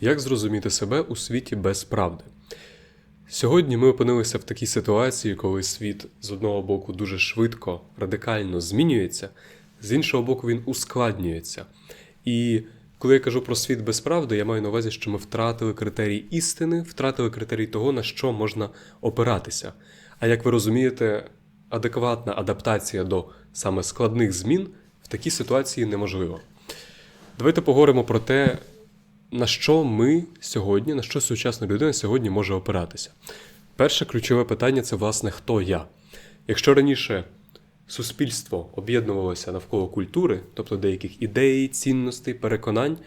Як зрозуміти себе у світі без правди? Сьогодні ми опинилися в такій ситуації, коли світ з одного боку дуже швидко, радикально змінюється, з іншого боку, він ускладнюється. І коли я кажу про світ без правди, я маю на увазі, що ми втратили критерій істини, втратили критерій того, на що можна опиратися. А як ви розумієте, адекватна адаптація до саме складних змін в такій ситуації неможлива. Давайте поговоримо про те, на що ми сьогодні, на що сучасна людина сьогодні може опиратися. Перше ключове питання це, власне, хто я. Якщо раніше суспільство об'єднувалося навколо культури, тобто деяких ідей, цінностей, переконань,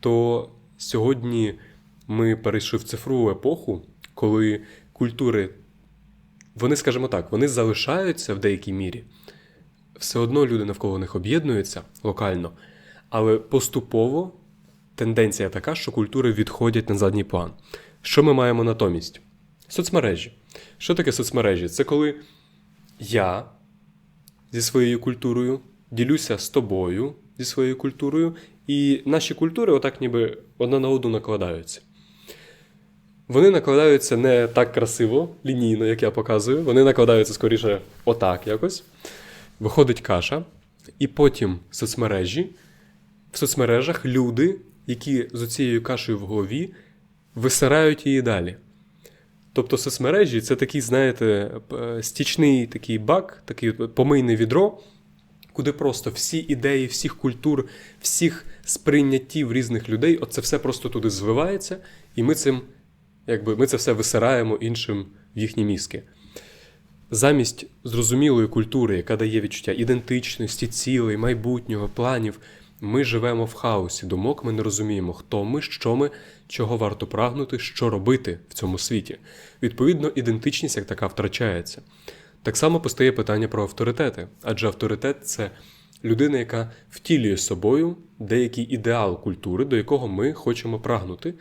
то сьогодні ми перейшли в цифрову епоху, коли культури, вони, скажімо так, вони залишаються в деякій мірі. Все одно люди навколо них об'єднуються локально, але поступово тенденція така, що культури відходять на задній план. Що ми маємо натомість? Соцмережі. Що таке соцмережі? Це коли я зі своєю культурою ділюся з тобою зі своєю культурою, і наші культури отак ніби одна на одну накладаються. Вони накладаються не так красиво, лінійно, як я показую. Вони накладаються скоріше отак якось. Виходить каша, і потім соцмережі. В соцмережах люди, які з оцією кашею в голові, висирають її далі. Тобто соцмережі це такий, знаєте, стічний такий бак, такий помийне відро, куди просто всі ідеї, всіх культур, всіх сприйняттів різних людей, оце все просто туди зливається, і ми цим, якби, ми це все висираємо іншим в їхні мізки. Замість зрозумілої культури, яка дає відчуття ідентичності, цілей, майбутнього, планів, ми живемо в хаосі думок, ми не розуміємо, хто ми, що ми, чого варто прагнути, що робити в цьому світі. Відповідно, ідентичність як така втрачається. Так само постає питання про авторитети, адже авторитет це людина, яка втілює собою деякий ідеал культури, до якого ми хочемо прагнути.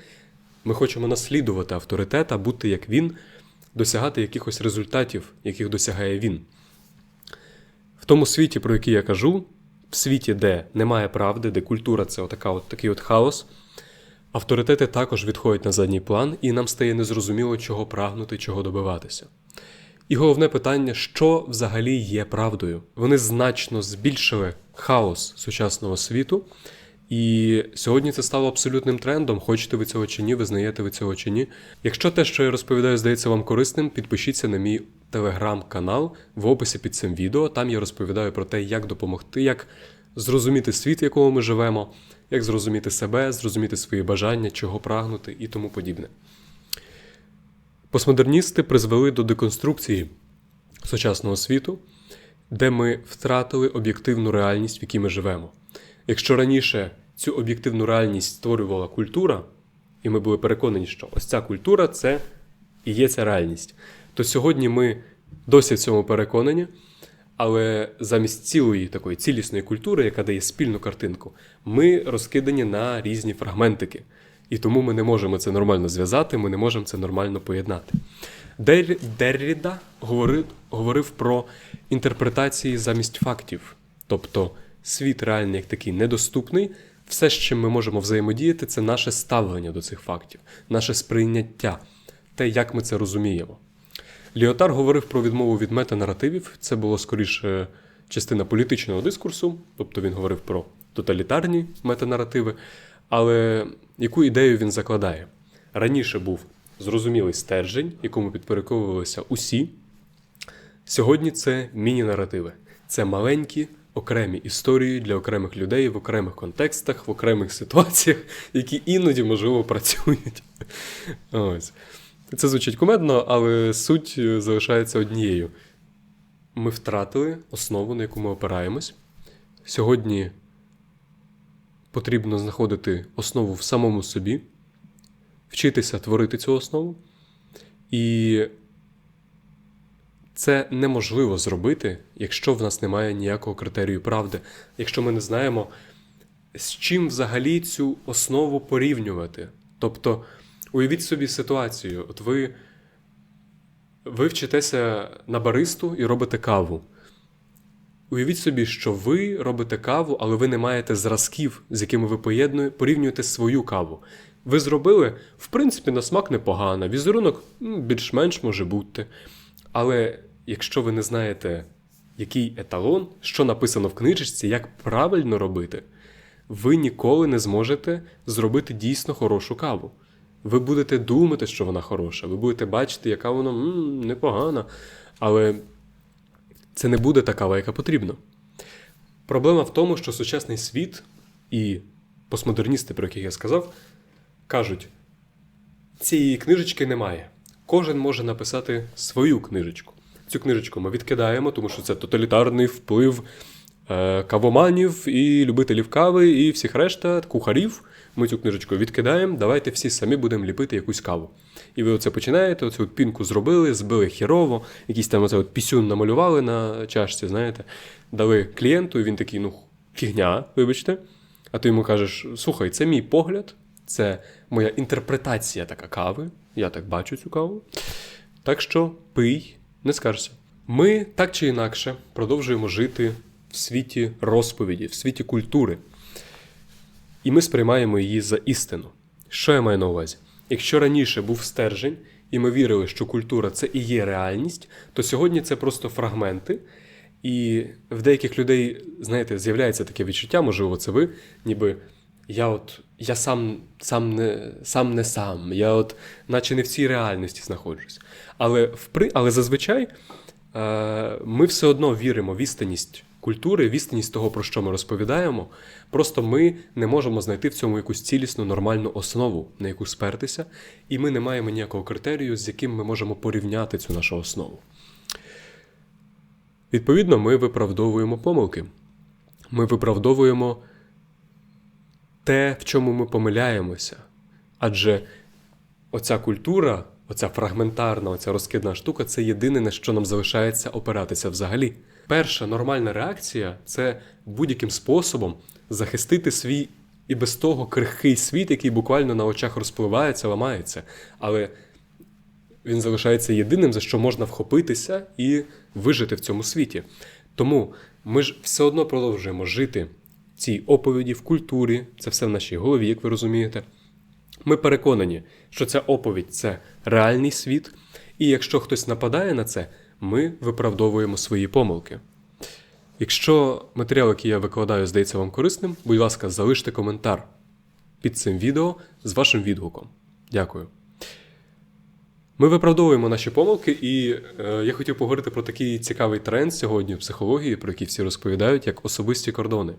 Ми хочемо наслідувати авторитета, бути як він, досягати якихось результатів, яких досягає він. В тому світі, про який я кажу, в світі, де немає правди, де культура це отака, от, такий от хаос, авторитети також відходять на задній план, і нам стає незрозуміло, чого прагнути, чого добиватися. І головне питання, що взагалі є правдою? Вони значно збільшили хаос сучасного світу, і сьогодні це стало абсолютним трендом. Хочете ви цього чи ні, визнаєте ви цього чи ні. Якщо те, що я розповідаю, здається вам корисним, підпишіться на мій телеграм-канал в описі під цим відео. Там я розповідаю про те, як допомогти, як зрозуміти світ, в якому ми живемо, як зрозуміти себе, зрозуміти свої бажання, чого прагнути і тому подібне. Постмодерністи призвели до деконструкції сучасного світу, де ми втратили об'єктивну реальність, в якій ми живемо. Якщо раніше цю об'єктивну реальність створювала культура, і ми були переконані, що ось ця культура це і є ця реальність, то сьогодні ми досі в цьому переконані, але замість цілої такої цілісної культури, яка дає спільну картинку, ми розкидані на різні фрагментики. І тому ми не можемо це нормально зв'язати, ми не можемо це нормально поєднати. Дер... Дерріда говорив, говорив про інтерпретації замість фактів. Тобто світ реальний як такий недоступний. Все, з чим ми можемо взаємодіяти, це наше ставлення до цих фактів, наше сприйняття, те, як ми це розуміємо. Ліотар говорив про відмову від метанаративів. Це було скоріше частина політичного дискурсу, тобто він говорив про тоталітарні метанаративи. Але яку ідею він закладає? Раніше був зрозумілий стержень, якому підпорядковувалися усі. Сьогодні це міні-наративи. Це маленькі окремі історії для окремих людей в окремих контекстах, в окремих ситуаціях, які іноді, можливо, працюють. Ось. Це звучить кумедно, але суть е, залишається однією. Ми втратили основу, на яку ми опираємось. Сьогодні потрібно знаходити основу в самому собі, вчитися творити цю основу. І це неможливо зробити, якщо в нас немає ніякого критерію правди, якщо ми не знаємо, з чим взагалі цю основу порівнювати. Тобто, уявіть собі ситуацію: от ви, ви вчитеся на баристу і робите каву. Уявіть собі, що ви робите каву, але ви не маєте зразків, з якими ви порівнюєте свою каву. Ви зробили, в принципі, на смак непогано, візерунок більш-менш може бути. Але якщо ви не знаєте, який еталон, що написано в книжечці, як правильно робити, ви ніколи не зможете зробити дійсно хорошу каву. Ви будете думати, що вона хороша, ви будете бачити, яка вона м, непогана, але це не буде та кава, яка потрібна. Проблема в тому, що сучасний світ і постмодерністи, про яких я сказав, кажуть: цієї книжечки немає. Кожен може написати свою книжечку. Цю книжечку ми відкидаємо, тому що це тоталітарний вплив е, кавоманів і любителів кави, і всіх решта, кухарів. Ми цю книжечку відкидаємо, давайте всі самі будемо ліпити якусь каву. І ви оце починаєте, оцю от пінку зробили, збили хірово, якийсь там оце от пісюн намалювали на чашці, знаєте, дали клієнту, і він такий, ну, фігня, вибачте. А ти йому кажеш: слухай, це мій погляд, це моя інтерпретація така кави. Я так бачу цю каву. Так що пий, не скаржся. Ми так чи інакше продовжуємо жити в світі розповіді, в світі культури. І ми сприймаємо її за істину. Що я маю на увазі? Якщо раніше був стержень, і ми вірили, що культура це і є реальність, то сьогодні це просто фрагменти. І в деяких людей, знаєте, з'являється таке відчуття, можливо, це ви, ніби я от я сам сам не сам, не сам, я от наче не в цій реальності знаходжусь. Але впри, але зазвичай е, ми все одно віримо в істинність культури, в істинність того, про що ми розповідаємо. Просто ми не можемо знайти в цьому якусь цілісну нормальну основу, на яку спертися, і ми не маємо ніякого критерію, з яким ми можемо порівняти цю нашу основу. Відповідно, ми виправдовуємо помилки. Ми виправдовуємо те, в чому ми помиляємося. Адже оця культура, оця фрагментарна, оця розкидна штука це єдине, на що нам залишається опиратися взагалі. Перша нормальна реакція це будь-яким способом захистити свій і без того крихкий світ, який буквально на очах розпливається, ламається. Але він залишається єдиним, за що можна вхопитися і вижити в цьому світі. Тому ми ж все одно продовжуємо жити цій оповіді, в культурі, це все в нашій голові, як ви розумієте. Ми переконані, що ця оповідь це реальний світ, і якщо хтось нападає на це, ми виправдовуємо свої помилки. Якщо матеріал, який я викладаю, здається вам корисним, будь ласка, залиште коментар під цим відео з вашим відгуком. Дякую. Ми виправдовуємо наші помилки, і е, я хотів поговорити про такий цікавий тренд сьогодні в психології, про який всі розповідають, як особисті кордони.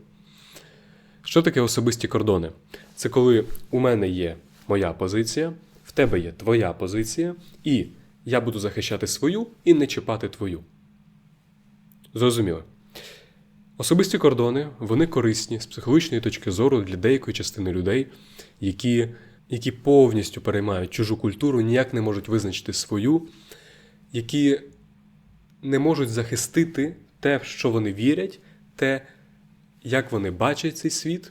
Що таке особисті кордони? Це коли у мене є моя позиція, в тебе є твоя позиція, і я буду захищати свою і не чіпати твою. Зрозуміло. Особисті кордони вони корисні з психологічної точки зору для деякої частини людей, які які повністю переймають чужу культуру, ніяк не можуть визначити свою, які не можуть захистити те, в що вони вірять, те, як вони бачать цей світ,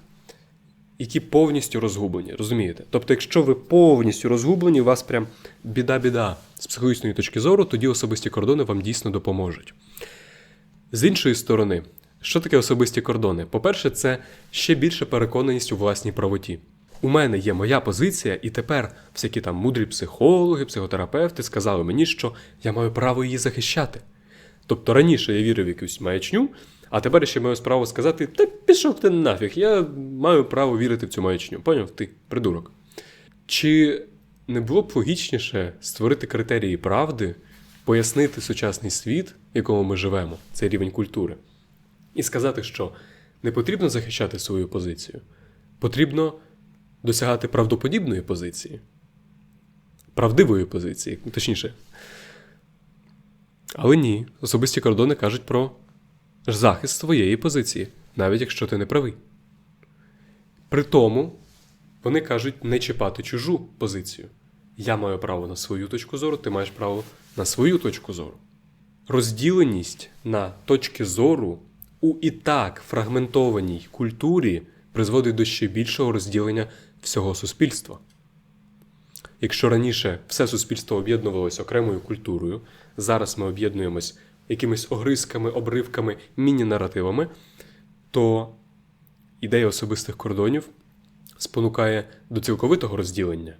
які повністю розгублені. Розумієте? Тобто, якщо ви повністю розгублені, у вас прям біда-біда з психологічної точки зору, тоді особисті кордони вам дійсно допоможуть. З іншої сторони, що таке особисті кордони? По-перше, це ще більше переконаність у власній правоті. У мене є моя позиція, і тепер всякі там мудрі психологи, психотерапевти сказали мені, що я маю право її захищати. Тобто раніше я вірив в якусь маячню, а тепер ще маю справу сказати: та пішов ти нафіг, я маю право вірити в цю маячню. Поняв ти, придурок. Чи не було б логічніше створити критерії правди, пояснити сучасний світ, в якому ми живемо, цей рівень культури, і сказати, що не потрібно захищати свою позицію, потрібно досягати правдоподібної позиції, правдивої позиції, точніше. Але ні, особисті кордони кажуть про захист своєї позиції, навіть якщо ти не правий. При тому вони кажуть не чіпати чужу позицію. Я маю право на свою точку зору, ти маєш право на свою точку зору. Розділеність на точки зору у і так фрагментованій культурі призводить до ще більшого розділення всього суспільства. Якщо раніше все суспільство об'єднувалося окремою культурою, зараз ми об'єднуємось якимись огризками, обривками, міні-наративами, то ідея особистих кордонів спонукає до цілковитого розділення.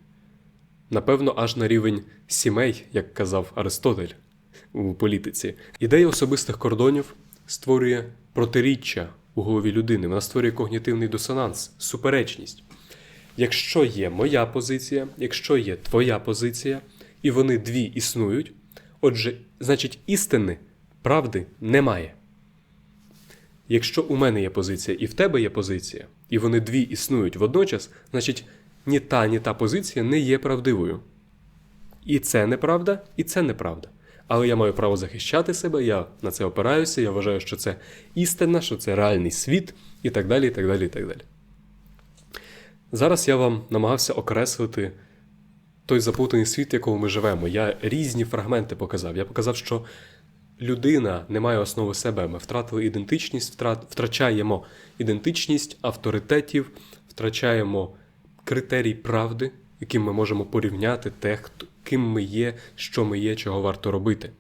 Напевно, аж на рівень сімей, як казав Аристотель у політиці. Ідея особистих кордонів створює протиріччя у голові людини, вона створює когнітивний дисонанс, суперечність. Якщо є моя позиція, якщо є твоя позиція, і вони дві існують, отже, значить, істини, правди немає. Якщо у мене є позиція і в тебе є позиція, і вони дві існують водночас, значить ні та, ні та позиція не є правдивою. І це неправда, і це неправда. Але я маю право захищати себе, я на це опираюся, я вважаю, що це істина, що це реальний світ, і так далі. і так далі, і так далі. Зараз я вам намагався окреслити той заплутаний світ, в якому ми живемо. Я різні фрагменти показав. Я показав, що людина не має основи себе. Ми втратили ідентичність, втра- втрачаємо ідентичність авторитетів, втрачаємо критерій правди, яким ми можемо порівняти те, хто, ким ми є, що ми є, чого варто робити.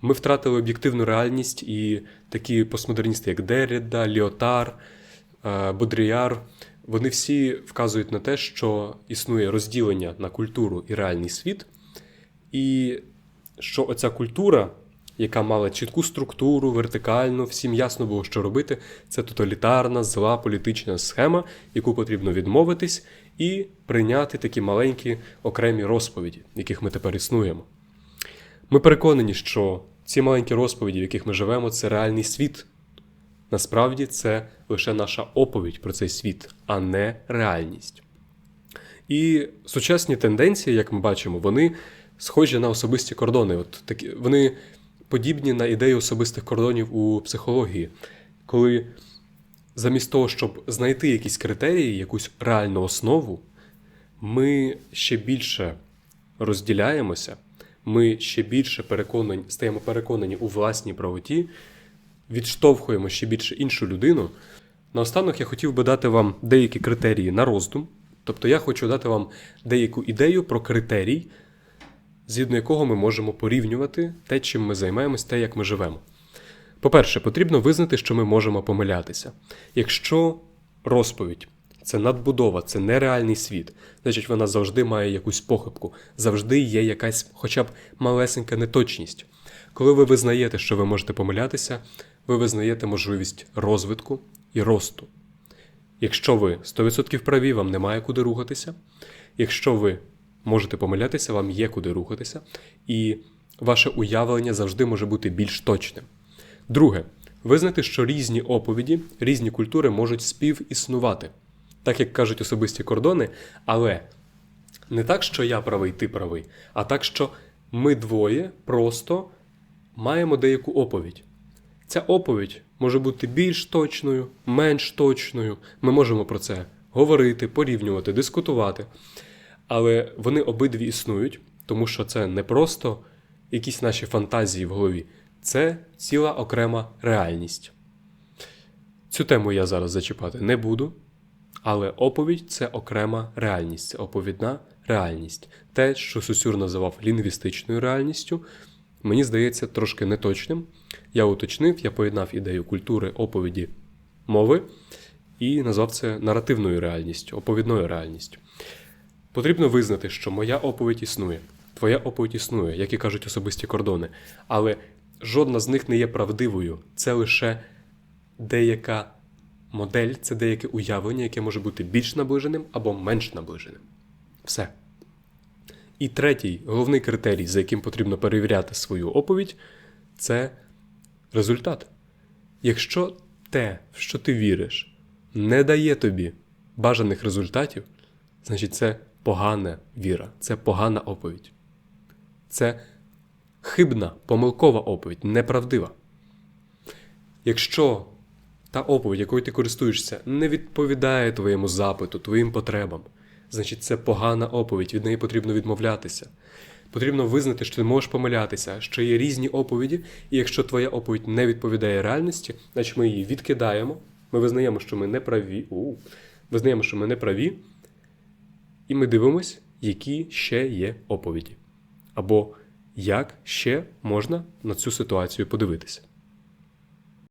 Ми втратили об'єктивну реальність, і такі постмодерністи, як Дерріда, Ліотар, е, Бодріяр, вони всі вказують на те, що існує розділення на культуру і реальний світ, і що оця культура, яка мала чітку структуру, вертикальну, всім ясно було, що робити, це тоталітарна, зла політична схема, яку потрібно відмовитись і прийняти такі маленькі окремі розповіді, яких ми тепер існуємо. Ми переконані, що ці маленькі розповіді, в яких ми живемо, це реальний світ. Насправді це лише наша оповідь про цей світ, а не реальність. І сучасні тенденції, як ми бачимо, вони схожі на особисті кордони. От такі, вони подібні на ідею особистих кордонів у психології, коли замість того, щоб знайти якісь критерії, якусь реальну основу, ми ще більше розділяємося, ми ще більше переконані, стаємо переконані у власній правоті, відштовхуємо ще більше іншу людину. Наостанок я хотів би дати вам деякі критерії на роздум. Тобто я хочу дати вам деяку ідею про критерій, згідно якого ми можемо порівнювати те, чим ми займаємось, те, як ми живемо. По-перше, потрібно визнати, що ми можемо помилятися. Якщо розповідь це надбудова, це нереальний світ, значить вона завжди має якусь похибку, завжди є якась хоча б малесенька неточність. Коли ви визнаєте, що ви можете помилятися, ви визнаєте можливість розвитку і росту. Якщо ви 100% праві, вам немає куди рухатися. Якщо ви можете помилятися, вам є куди рухатися, і ваше уявлення завжди може бути більш точним. Друге, визнати, що різні оповіді, різні культури можуть співіснувати, так як кажуть особисті кордони, але не так, що я правий, ти правий, а так, що ми двоє просто маємо деяку оповідь. Ця оповідь може бути більш точною, менш точною. Ми можемо про це говорити, порівнювати, дискутувати. Але вони обидві існують, тому що це не просто якісь наші фантазії в голові, це ціла окрема реальність. Цю тему я зараз зачіпати не буду, але оповідь це окрема реальність, це оповідна реальність. Те, що Сусюр називав лінгвістичною реальністю, мені здається трошки неточним. Я уточнив, я поєднав ідею культури, оповіді, мови і назвав це наративною реальністю, оповідною реальністю. Потрібно визнати, що моя оповідь існує, твоя оповідь існує, як і кажуть особисті кордони, але жодна з них не є правдивою. Це лише деяка модель, це деяке уявлення, яке може бути більш наближеним або менш наближеним. Все. І третій, головний критерій, за яким потрібно перевіряти свою оповідь, це результат. Якщо те, в що ти віриш, не дає тобі бажаних результатів, значить це погана віра, це погана оповідь. Це хибна, помилкова оповідь, неправдива. Якщо та оповідь, якою ти користуєшся, не відповідає твоєму запиту, твоїм потребам, значить це погана оповідь, від неї потрібно відмовлятися. Потрібно визнати, що ти можеш помилятися, що є різні оповіді, і якщо твоя оповідь не відповідає реальності, значить ми її відкидаємо, ми визнаємо, що ми не праві, у, визнаємо, що ми не праві, і ми дивимось, які ще є оповіді. Або як ще можна на цю ситуацію подивитися.